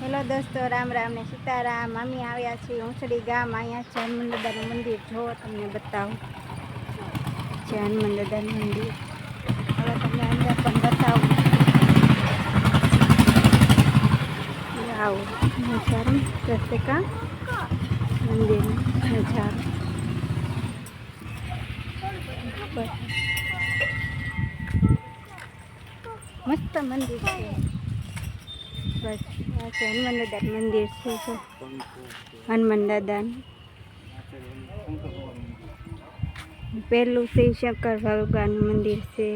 Hello દોસ્તો, રામ રામ ને સીતારામ. અમે આવ્યા છીએ ઉંસડી ગામ. અહીંયા છે હનુમાન મંદિર. જો તમને બતાવું. છે હનુમાન મંદિર. હવે તમને અંદર પણ બતાવું. આવું નજારો રસ્તે કા મંદિર નજારો મસ્ત મંદિર છે. બસ, આ છે હનુમાન દાદા મંદિર છે હનુમાન દાદાનું પહેલું શિવશંકર શંકર ભગવાનનું મંદિર છે.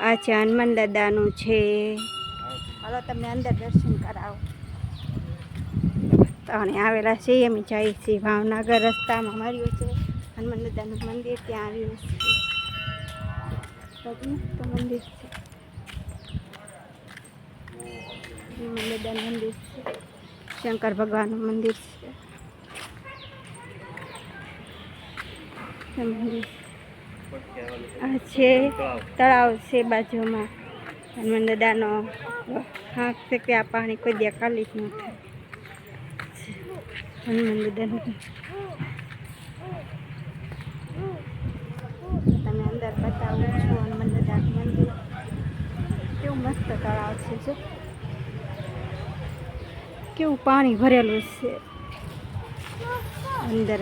આ છે હનુમાન દાદાનું છે. હાલો તમને અંદર દર્શન કરાવો. અને આવેલા છે અમે જઈએ છીએ ભાવનગર રસ્તામાં. મળ્યું છે હનુમાન દાદાનું મંદિર ત્યાં આવ્યું છે. તો મંદિર છે. દાદાનું મંદિર છે. શંકર ભગવાનનું મંદિર છે. આ છે તળાવ છે બાજુમાં. હનુમાન દાદાનો હાથ છે કે આ પાણી કોઈ દે ખાલી જ ન થાય. હનુમાન દાદાનું તમે અંદર બતાવું છું હનુમાન દાદાનું મંદિર કેવું મસ્ત તળાવ છે જો કેવું પાણી ભરેલું છે? અંદર જ.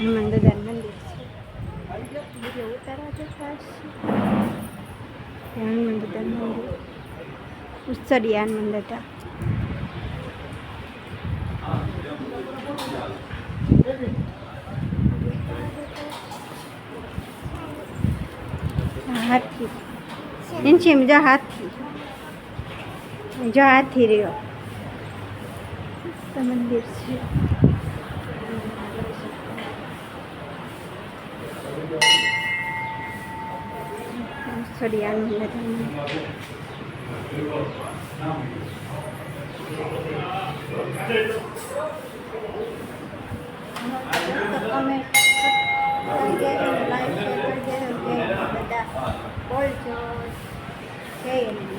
હનુમાન દાદાનું મંદિર છે. ઉતારવા જતા હશે હનુમાન દાદાનું મંદિર. ઉત્સરી હનુમાન દાદા હાથી. એમ જા હાથી. જો હાથી રહ્યો. મસ્ત મંદિર છે સડિયાનું બધા કમેન્ટ કરી દેજો લાઈક શેર કરી દેજો બધા બોલજો જય હિન્દ